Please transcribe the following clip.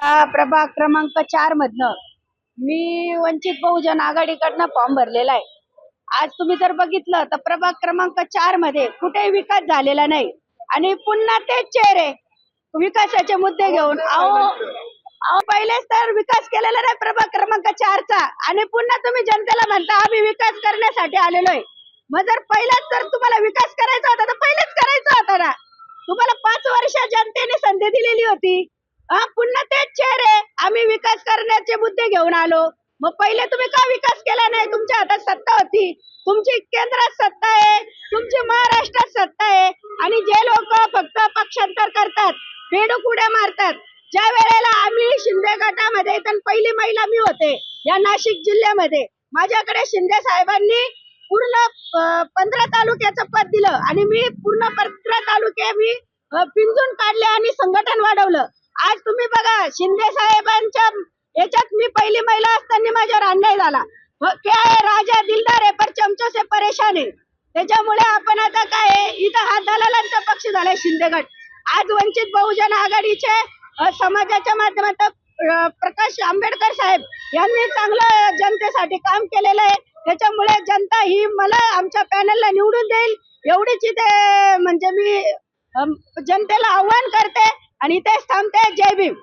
हा प्रभाग क्रमांक चार मधनं. मी वंचित बहुजन आघाडीकडनं फॉर्म भरलेला आहे. आज तुम्ही जर बघितलं तर प्रभाग क्रमांक चारमध्ये कुठेही विकास झालेला नाही. आणि पुन्हा तेच चेहरे विकासाचे मुद्दे घेऊन अहो अहो पहिलेच तर विकास केलेला नाही प्रभाग क्रमांक चारचा. आणि पुन्हा तुम्ही जनतेला म्हणता आम्ही विकास करण्यासाठी आलेलो आहे. मग जर पहिलाच तर तुम्हाला विकास करायचा होता तर पहिलेच करायचा होता ना. तुम्हाला पाच वर्ष जनतेने संधी दिलेली होती. हा पुन्हा तेच चेहरे आम्ही विकास करण्याचे मुद्दे घेऊन आलो. मग पहिले तुम्ही का विकास केला नाही? तुमच्या हातात सत्ता होती. तुमची केंद्रात सत्ता आहे. तुमची महाराष्ट्रात सत्ता आहे. आणि जे लोक फक्त पक्षांतर करतात बेडूक उड्या मारतात ज्या वेळेला आम्ही शिंदे गटामध्ये तर पहिली महिला मी होते या नाशिक जिल्ह्यामध्ये. माझ्याकडे शिंदे साहेबांनी पूर्ण पंधरा तालुक्याचं पद दिलं. आणि मी पूर्ण पंधरा तालुके मी पिंजून काढले आणि संघटन वाढवलं. आज तुम्ही बघा शिंदे साहेबांच्या याच्यात मी पहिली महिला असताना माझ्यावर अन्याय झाला. हो, क्या है राजा दिलदार आहे पर चमचो से परेशान आहे. त्याच्यामुळे आपण आता काय आहे, इथं हा दलालांचा पक्ष झालाय शिंदे गट. आज वंचित बहुजन आघाडीचे समाजाच्या माध्यमात प्रकाश आंबेडकर साहेब यांनी चांगलं जनतेसाठी काम केलेलं आहे. त्याच्यामुळे जनता ही मला आमच्या पॅनलला निवडून देईल. एवढीच इथे म्हणजे मी जनतेला आव्हान करते. आणि इथेच थांबते. जय भीम.